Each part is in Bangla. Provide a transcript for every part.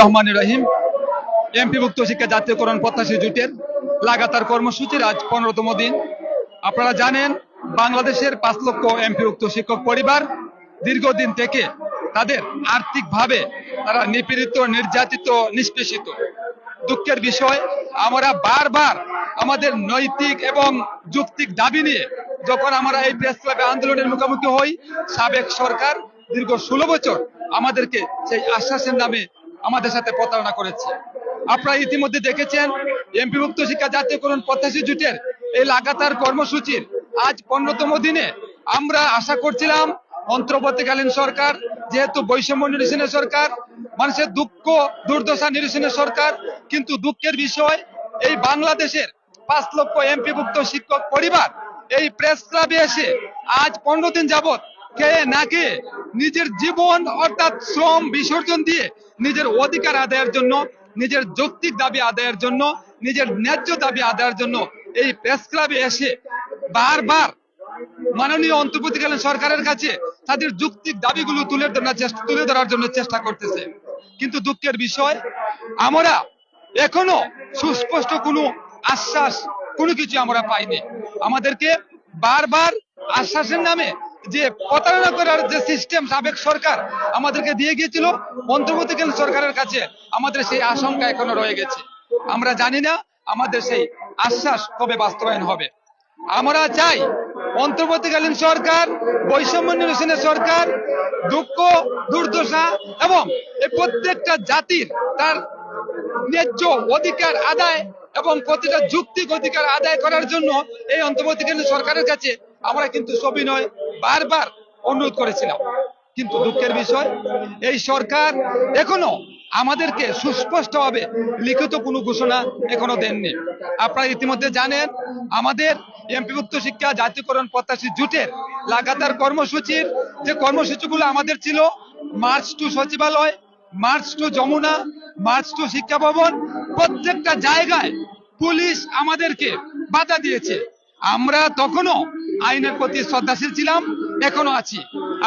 রহমান রহিম। এমপিভুক্ত শিক্ষা জাতীয়করণ প্রত্যাশী জোটের লাগাতার কর্মসূচির আজ পনেরোতম দিন। আপনারা জানেন, বাংলাদেশের পাঁচ লক্ষ এমপিভুক্ত শিক্ষক পরিবার দীর্ঘদিন থেকে তাদের আর্থিকভাবে তারা নিপীড়িত, নির্যাতিত, নিষ্পেষিত। দুঃখের বিষয়, আমরা বারবার আমাদের নৈতিক এবং যুক্তিক দাবি নিয়ে যখন আমরা এই প্রেস ক্লাবে আন্দোলনের মুখোমুখি হই, সাবেক সরকার দীর্ঘ ষোলো বছর আমাদেরকে সেই আশ্বাসের নামে আমাদের সাথে প্রতারণা করেছে। আপনারা ইতিমধ্যে দেখেছেন, এমপিভুক্ত শিক্ষা জাতীয়করণ প্রত্যাশী জোটের এই লাগাতার কর্মসূচির আজ পনেরোতম দিনে আমরা আশা করছিলাম অন্তর্বর্তীকালীন সরকার, যেহেতু বৈষম্য নিরসনের সরকার, মানুষের দুঃখ, দুর্দশা নিরসনের সরকার, কিন্তু দুঃখের বিষয়, এই বাংলাদেশের পাঁচ লক্ষ এমপিভুক্ত শিক্ষক পরিবার এই প্রেস ক্লাবে এসে আজ পনেরো দিন যাবত খেয়ে না খেয়ে নিজের জীবন অর্থাৎ শ্রম বিসর্জন দিয়ে নিজের অধিকার আদায়ের জন্য, নিজের যৌক্তিক দাবি আদায়ের জন্য, নিজের ন্যায্য দাবি আদায়ের জন্য এই প্রেস ক্লাবে এসে বারবার মাননীয় অন্তর্বর্তীকালীন সরকারের কাছে তাদের যুক্তিক দাবিগুলো তুলে চেষ্টা তুলে ধরার জন্য চেষ্টা করতেছে। কিন্তু দুঃখের বিষয়, আমরা এখনও সুস্পষ্ট কোনো আশ্বাস, কোনো কিছু আমরা পাইনি। আমাদেরকে বারবার আশ্বাসের নামে যে প্রতারণা করার যে সিস্টেম সাবেক সরকার আমাদেরকে দিয়ে গিয়েছিল, অন্তর্বর্তীকালীন সরকারের কাছে আমাদের সেই আশঙ্কা এখনও রয়ে গেছে। আমরা জানি না আমাদের সেই আশ্বাস কবে বাস্তবায়ন হবে। আমরা চাই অন্তর্বর্তীকালীন সরকার, বৈষম্য নিরসনের সরকার, দুঃখ, দুর্দশা এবং প্রত্যেকটা জাতির তার ন্যায্য অধিকার আদায় এবং প্রতিটা যুক্তিক অধিকার আদায় করার জন্য এই অন্তর্বর্তীকালীন সরকারের কাছে আমরা কিন্তু সবিনয় বারবার অনুরোধ করেছিলাম। কিন্তু দুঃখের বিষয়, এই সরকার এখনও আমাদেরকে সুস্পষ্টভাবে লিখিত কোনো ঘোষণা এখনও দেননি। আপনারা ইতিমধ্যে জানেন, আমাদের এমপিভুক্ত শিক্ষা জাতীয়করণ প্রত্যাশী জুটের লাগাতার কর্মসূচির যে কর্মসূচিগুলো আমাদের ছিল, মার্চ টু সচিবালয়, march to Jamuna, march to শিক্ষা ভবন, প্রত্যেকটা জায়গায় পুলিশ আমাদেরকে বাধা দিয়েছে। আমরা তখনও আইনের প্রতি শ্রদ্ধাশীল ছিলাম এখনও আছি।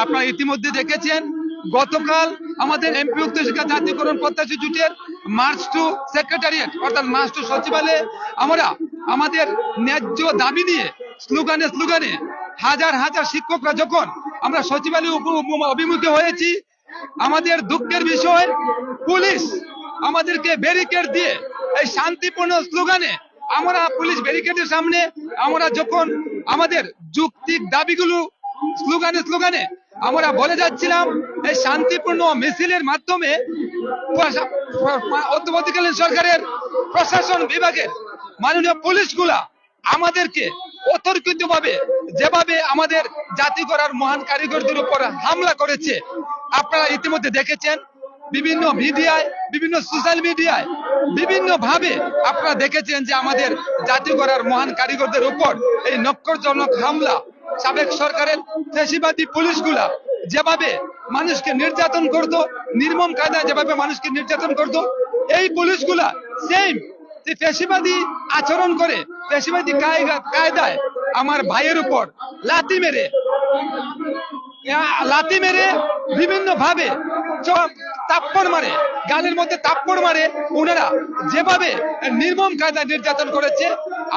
আপনারা ইতিমধ্যে দেখেছেন, গতকাল আমাদের এমপিভুক্ত শিক্ষা জাতীয়করণ প্রত্যাশী জোটের মার্চ টু সেক্রেটারিয়েট অর্থাৎ মার্চ টু সচিবালয়ে আমরা আমাদের ন্যায্য দাবি নিয়ে, স্লোগানে স্লোগানে হাজার হাজার শিক্ষকরা যখন আমরা সচিবালয় অভিমুখে হয়েছি, আমাদের দুঃখের বিষয়, পুলিশ আমাদেরকে ব্যারিকেড দিয়ে এই শান্তিপূর্ণ স্লোগানে আমরা পুলিশ ব্যারিকেডের সামনে আমরা যখন আমাদের যুক্তিক দাবিগুলো স্লোগানে স্লোগানে আমরা বলে যাচ্ছিলাম, এই শান্তিপূর্ণ মিছিলের মাধ্যমে অন্তর্বর্তীকালীন সরকারের প্রশাসন বিভাগের মাননীয় পুলিশগুলা আমাদেরকে অতর্কিত ভাবে যেভাবে আমাদের জাতি করার মহান কারিগরদের উপর হামলা করেছে, আপনারা ইতিমধ্যে দেখেছেন। বিভিন্ন মিডিয়ায়, বিভিন্ন সোশ্যাল মিডিয়ায় বিভিন্ন ভাবে আপনারা দেখেছেন যে আমাদের জাতি করার মহান কারিগরদের উপর এই নক্করজনক হামলা, সাবেক সরকারের ফেসিবাদী পুলিশগুলা যেভাবে মানুষকে নির্যাতন করতো, নির্মম কায়দায় যেভাবে মানুষকে নির্যাতন করতো, এই পুলিশগুলা সেম যে পেশিবাদী আচরণ করে পেশিবাদী কায়দা- কায়দায় আমার ভাইয়ের উপর লাথি মেরে লাথি মেরে বিভিন্ন ভাবে তাপ্পড় মারে, গালের মধ্যে তাপ্পড় মারে। ওনারা যেভাবে নির্মম কায়দায় নির্যাতন করেছে,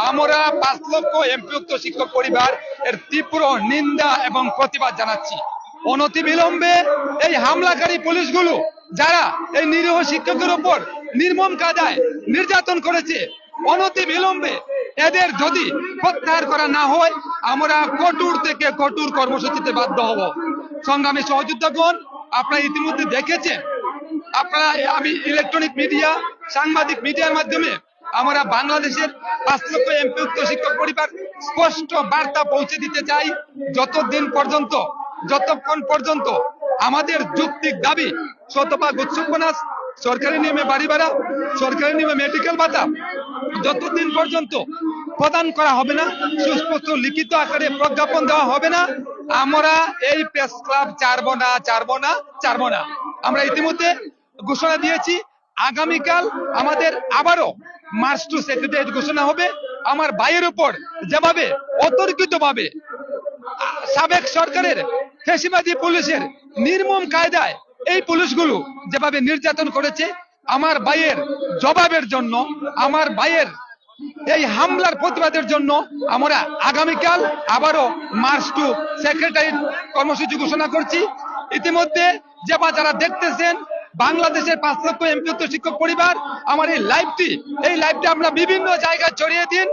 আমরা পাঁচ লক্ষ এমপিযুক্ত শিক্ষক পরিবার এর তীব্র নিন্দা এবং প্রতিবাদ জানাচ্ছি। অনতি বিলম্বে এই হামলাকারী পুলিশগুলো যারা এই নিরীহ শিক্ষকের উপর নির্মম কায়দায় নির্যাতন করেছে অনতি বিলম্বে এদের যদি প্রত্যাহার করা না হয়, আমরা কঠোর থেকে কঠোর কর্মসূচিতে বাধ্য হব। সংগ্রামী সহযোদ্ধাগণ আপনারা ইতিমধ্যে দেখেছেন, আপনারা, আমি ইলেকট্রনিক মিডিয়া সাংবাদিক মিডিয়ার মাধ্যমে আমরা বাংলাদেশের পাঁচ লক্ষ এমপিযুক্ত শিক্ষক পরিবার স্পষ্ট বার্তা পৌঁছে দিতে চাই। যতদিন পর্যন্ত, যতক্ষণ পর্যন্ত আমাদের যুক্তিক দাবি শতভাগ উৎসুকনাশ সরকারি নিয়মে বাড়ি ভাড়া, সরকারি নিয়মে মেডিকেল ভাতা যতদিন পর্যন্ত প্রদান করা হবে না, সুস্পষ্ট লিখিত আকারে প্রজ্ঞাপন দেওয়া হবে না, আমরা এই প্রেস ক্লাব চারবো না চারবো না চারবো না। আমরা ইতিমধ্যে ঘোষণা দিয়েছি, আগামীকাল আমাদের আবারও মার্চ টু সেক্রেটারি ঘোষণা হবে। আমার ভাইয়ের উপর যেভাবে অতর্কিত ভাবে সাবেক সরকারের ফেসিবাদী পুলিশের নির্মম কায়দায় এই পুলিশগুলো যেভাবে নির্যাতন করেছে আমার ভাইয়ের জবাবের জন্য, আমার ভাইয়ের এই হামলার প্রতিবাদের জন্য আমরা আগামীকাল আবারও মার্চ টু সেক্রেটারি কর্মসূচি ঘোষণা করছি। ইতিমধ্যে যে বা যারা দেখতেছেন, বাংলাদেশের পাঁচ লক্ষ এমপিযুক্ত শিক্ষক পরিবার, আমার এই লাইভটি এই লাইভটি আমরা বিভিন্ন জায়গায় ছড়িয়ে দিন।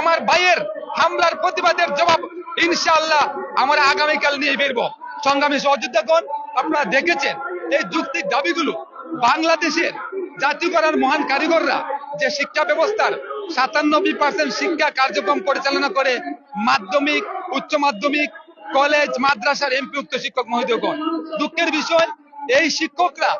আমার ভাইয়ের হামলার প্রতিবাদের জবাব ইনশাআল্লাহ আমরা আগামীকাল নিয়ে বেরবো সংগ্রামী সহযোদ্ধাগণ আপনারা দেখেছেন এই যুক্তির দাবিগুলো বাংলাদেশের জাতীয়করণ মহান কারিগররা যে শিক্ষা ব্যবস্থার সাতানব্বই পার্সেন্ট শিক্ষা কার্যক্রম পরিচালনা করে মাধ্যমিক, উচ্চ মাধ্যমিক, কলেজ, মাদ্রাসার এমপিউক্ত শিক্ষক মহোদয়গণ। দুঃখের বিষয়, এই শিক্ষকরা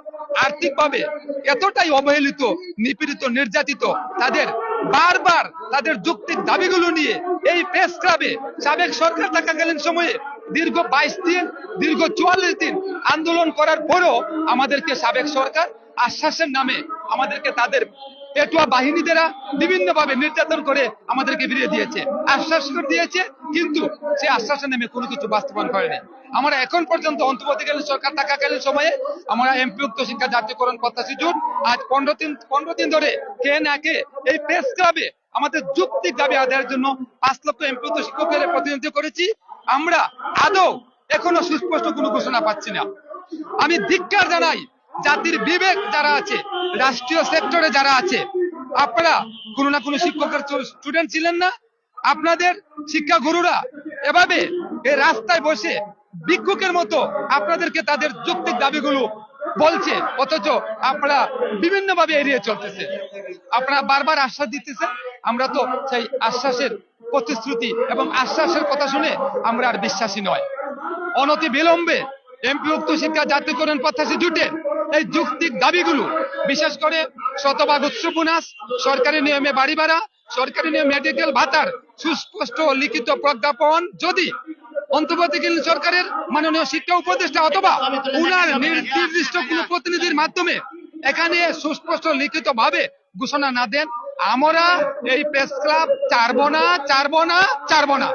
আর্থিকভাবে এতটাই অবহেলিত, নিপীড়িত, নির্যাতিত, তাদের বারবার তাদের যুক্তির দাবিগুলো নিয়ে এই প্রেস ক্লাবে সাবেক সরকার থাকাকালীন সময়ে দীর্ঘ বাইশ দিন, দীর্ঘ চুয়াল্লিশ দিন আন্দোলন করার পরও আমাদেরকে সাবেক সরকার আশ্বাসের নামে আমাদেরকে তাদের পেটুয়া বাহিনী দ্বারা বিভিন্ন ভাবে নির্যাতন করে আমাদেরকে ফিরিয়ে দিয়েছে। আশ্বাস করে দিয়েছে, কিন্তু সে আশ্বাসের নামে কোনো কিছু বাস্তবায়ন করেনি। আমরা এখন পর্যন্ত অন্তর্বর্তীকালীন সরকার থাকাকালীন সময়ে আমরা এমপিউক্ত শিক্ষা জাতীয়করণ প্রত্যাশী জোট, আজ পনেরো দিন পনেরো দিন ধরে কে না কে এই প্রেস ক্লাবে আমাদের যুক্তিক দাবি আদায়ের জন্য পাঁচ লক্ষ এমপিউক্ত শিক্ষকের প্রতিনিধিত্ব করেছি। আমরা আদৌ এখনও সুস্পষ্ট কোনো ঘোষণা পাচ্ছি না। আমি ধিক্কার জানাই জাতির বিবেক যারা আছে, রাষ্ট্রীয় সেক্টরে যারা আছে, আপনারা কোনো না কোনো শিক্ষকের স্টুডেন্ট ছিলেন না? আপনাদের শিক্ষা গুরুরা এভাবে এই রাস্তায় বসে ভিক্ষুকের মতো আপনাদেরকে তাদের যৌক্তিক দাবিগুলো বলছে, অথচ আপনারা বিভিন্ন ভাবে এড়িয়ে চলতেছে। আপনারা বারবার আশ্বাস দিতেছে আমরা তো সেই আশ্বাসের প্রতিশ্রুতি এবং আশ্বাসের কথা শুনে আমরা আর বিশ্বাসী নয়। অনতি বিলম্বে এমপিভুক্ত শিক্ষা জাতীয়করণ প্রত্যাশী জুটের এই যৌক্তিক দাবিগুলো, বিশেষ করে শতভাগ উৎস বোনাস সরকারি নিয়মে বাড়ি ভাড়া, সরকারি নিয়ম মেডিকেল ভাতার সুস্পষ্ট লিখিত প্রজ্ঞাপন, যদি অন্তর্বর্তীকালীন সরকারের মাননীয় শিক্ষা উপদেষ্টা অথবা উনার নির্দিষ্ট কোন প্রতিনিধির মাধ্যমে এখানে সুস্পষ্ট লিখিত ভাবে ঘোষণা না দেন আমরা এই প্রেস ক্লাব চারবো না চারবো না চারবো না।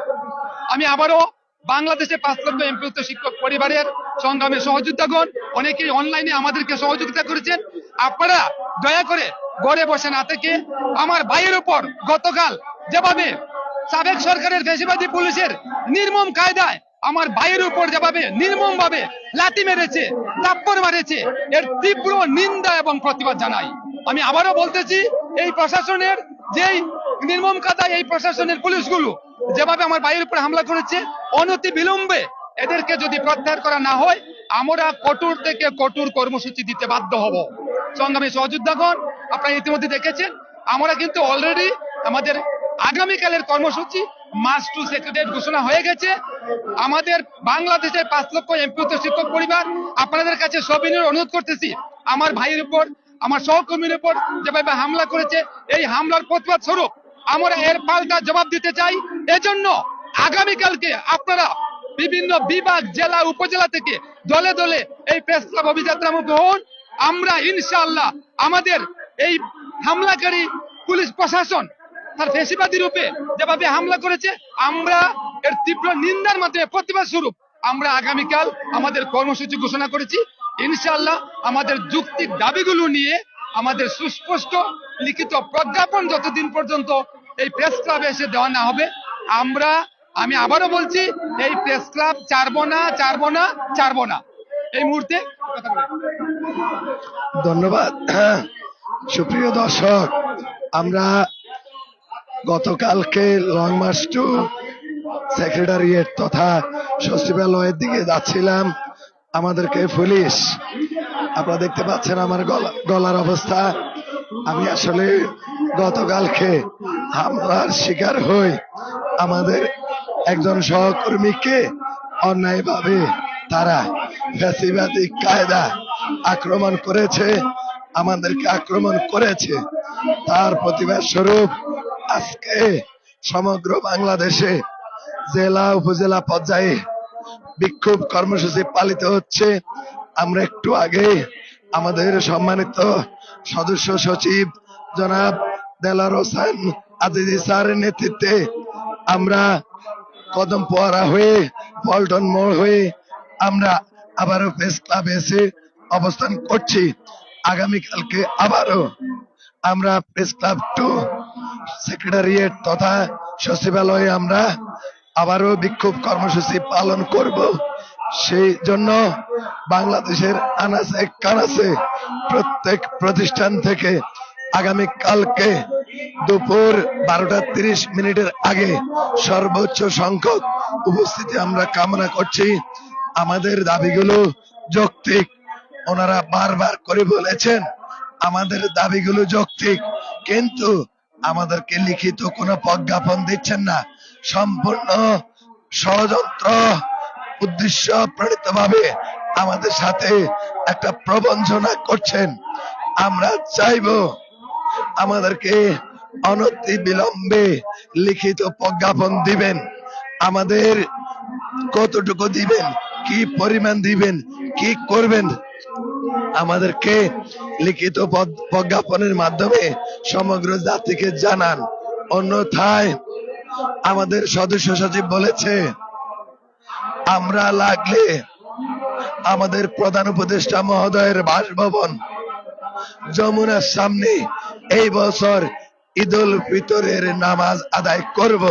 আমি আবারও বাংলাদেশে পাঁচ লক্ষ এমপিউক্ত শিক্ষক পরিবারের সংগ্রামে সহযোগিতাগণ অনেকেই অনলাইনে আমাদেরকে সহযোগিতা করেছেন। আপনারা দয়া করে ঘরে বসে না থেকে আমার ভাইয়ের উপর গতকাল যেভাবে সাবেক সরকারের বেশিবাদী পুলিশের নির্মম কায়দায় আমার ভাইয়ের উপর যেভাবে নির্মম ভাবে লাঠি মেরেছে চাপ্পড় মারেছে, এর তীব্র নিন্দা এবং প্রতিবাদ জানাই। আমি আবারও বলতেছি এই প্রশাসনের যেই নির্মম কাদায় এই প্রশাসনের পুলিশগুলো যেভাবে আমার ভাইয়ের উপর হামলা করেছে, অনতি বিলম্বে এদেরকে যদি প্রত্যাহার করা না হয়, আমরা কঠোর থেকে কঠোর কর্মসূচি দিতে বাধ্য হব। সংগ্রামী সহযোদ্ধাগণ, আপনারা ইতিমধ্যে দেখেছেন, আমরা কিন্তু অলরেডি আমাদের আগামীকালের কর্মসূচি মাস টু সেক্রেটারি ঘোষণা হয়ে গেছে। আমাদের বাংলাদেশের পাঁচ লক্ষ এমপিত শিক্ষক পরিবার, আপনাদের কাছে সবিনয় অনুরোধ করতেছি, আমার ভাইয়ের উপর আমার সহকর্মীর উপর যেভাবে হামলা করেছে, এই হামলার প্রতিবাদ স্বরূপ আমরা এর পাল্টা জবাব দিতে চাই। এজন্য আগামীকালকে আপনারা বিভিন্ন বিভাগ, জেলা, উপজেলা থেকে দলে দলে এই প্রেস ক্লাব অভিযাত্রা মুখ হন আমরা ইনশাআল্লাহ আমাদের এই হামলাকারী পুলিশ প্রশাসন তার ফেসিবাদী রূপে যেভাবে হামলা করেছে, আমরা এর তীব্র নিন্দার মাধ্যমে প্রতিবাদ স্বরূপ আমরা আগামীকাল আমাদের কর্মসূচি ঘোষণা করেছি। ইনশাআল্লাহ আমাদের যুক্তির দাবিগুলো নিয়ে আমাদের সুস্পষ্ট লিখিত প্রজ্ঞাপন যতদিন পর্যন্ত এই প্রেস ক্লাবে এসে দেওয়া না হবে, আমরা, আমি আবারও বলছি, এই প্রেস ক্লাব চারবো না চারবো না চারবো না। এই মুহূর্তে। ধন্যবাদ। সুপ্রিয় দর্শক, আমরা গতকালকে লং মার্চ টু সেক্রেটারিয়েট তথা সচিবালয়ের দিকে যাচ্ছিলাম। আমাদেরকে পুলিশ, আপনারা দেখতে পাচ্ছেন আমার গলা, গলার অবস্থা। আমি আসলে গতকালকে হামলার শিকার হই। আমাদের একজন সহকর্মীকে অন্যায়ভাবে তারা ফ্যাসিবাদী কায়দা আক্রমণ করেছে, আমাদেরকে আক্রমণ করেছে। তার প্রতিবাদ স্বরূপ আজকে সমগ্র বাংলাদেশে জেলা, উপজেলা পর্যায়ে বিক্ষোভ কর্মসূচি পালিত হচ্ছে। আমরা একটু আগে আমাদের সম্মানিত সদস্য সচিব জনাব দেলার হোসেন আজিজি স্যারের নেতৃত্বে আমরা কদম পোয়ারা হয়ে, পল্টন মোড় হয়ে আমরা আবারও প্রেস ক্লাবে এসে অবস্থান করছি। আগামীকালকে আবারও আমরা প্রেস ক্লাব টু সেক্রেটারিয়েট তথা সচিবালয়ে আমরা আবারও বিক্ষোভ কর্মসূচি পালন করব। সেই জন্য বাংলাদেশের আনাচে কানাচে প্রত্যেক প্রতিষ্ঠান থেকে আগামী কালকে দুপুর বারোটা তিরিশ মিনিটের আগে সর্বোচ্চ সংখ্যক উপস্থিতি আমরা কামনা করছি। আমাদের দাবিগুলো যৌক্তিক। ওনারা বারবার করে বলেছেন, আমাদের দাবিগুলো যৌক্তিক। কিন্তু আমাদেরকে লিখিত কোনো প্রজ্ঞাপন দিচ্ছেন না। সম্পূর্ণ ষড়যন্ত্র উদ্দেশ্য প্রণীত ভাবে আমাদের সাথে একটা প্রবঞ্চনা করছেন। আমরা চাইব আমাদেরকে অনতি বিলম্বে লিখিত প্রজ্ঞাপন দিবেন। আমাদের কতটুকু দিবেন, কি পরিমাণ দিবেন, কি করবেন আমাদেরকে লিখিত প্রজ্ঞাপনের মাধ্যমে সমগ্র জাতিকে জানান। অন্যথায় আমাদের সদস্য সচিব বলেছে, আমরা লাগলে আমাদের প্রধান উপদেষ্টা মহোদয়ের বাসভবন যমুনার সামনে এই বছর ঈদুল ফিতরের নামাজ আদায় করব।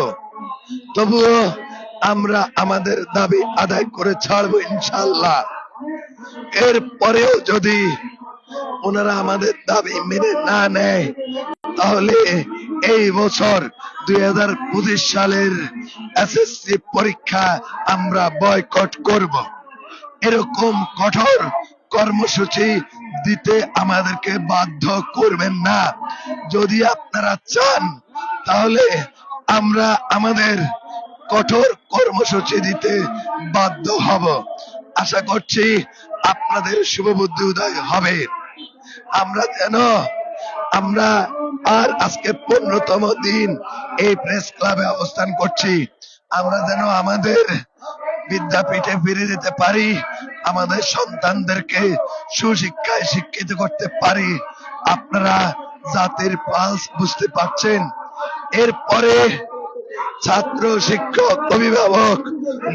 তবুও আমরা আমাদের দাবি আদায় করে ছাড়বো ইনশাল্লাহ এর পরেও যদি ওনারা আমাদের দাবি মেনে না নেয়, তাহলে এই বছর দুই হাজার পঁচিশ সালের এসএসসি পরীক্ষা আমরা বয়কট করব। এরকম কঠোর কর্মসূচি দিতে আমাদেরকে বাধ্য করবেন না। যদি আপনারা চান, তাহলে আমরা আমাদের কঠোর কর্মসূচি দিতে বাধ্য হব। আশা করছি আপনাদের শুভবুদ্ধি উদয় হবে। আমরা যেন, আমরা আর আজকে পনেরোতম দিন এই প্রেস ক্লাবে অবস্থান করছি। আমরা যেন আমাদের বিদ্যাপীঠে ফিরে যেতে পারি, আমাদের সন্তানদেরকে সুশিক্ষায় শিক্ষিত করতে পারি। আপনারা জাতির পালস বুঝতে পারছেন। এরপরে ছাত্র, শিক্ষক, অভিভাবক,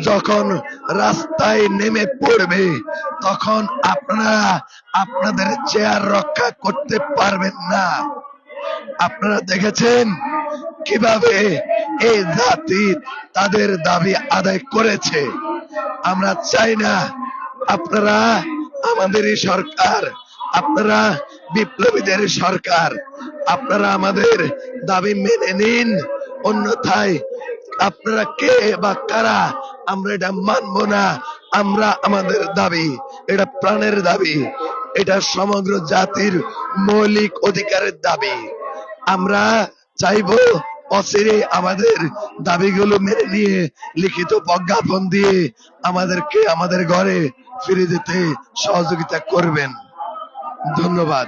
যখন রাস্তায় নেমে পড়বে, তখন আপনারা আপনাদের চেয়ার রক্ষা করতে পারবেন না। আপনারা দেখেছেন কীভাবে এই জাতি তাদের দাবি আদায় করেছে? আমরা চাই না আপনারা আমাদেরই সরকার, আপনারা বিপ্লবীদের সরকার, আপনারা আমাদের দাবি মেনে নিন। অন্যথায় আপনারা কে বা কারা, আমরা এটা মানবো না, আমরা আমাদের দাবি, এটা প্রাণের দাবি, এটা সমগ্র জাতির মৌলিক অধিকারের দাবি। আমরা চাইব অচিরে আমাদের দাবিগুলো মেনে নিয়ে লিখিত প্রজ্ঞাপন দিয়ে আমাদেরকে আমাদের ঘরে ফিরে যেতে সহযোগিতা করবেন। ধন্যবাদ।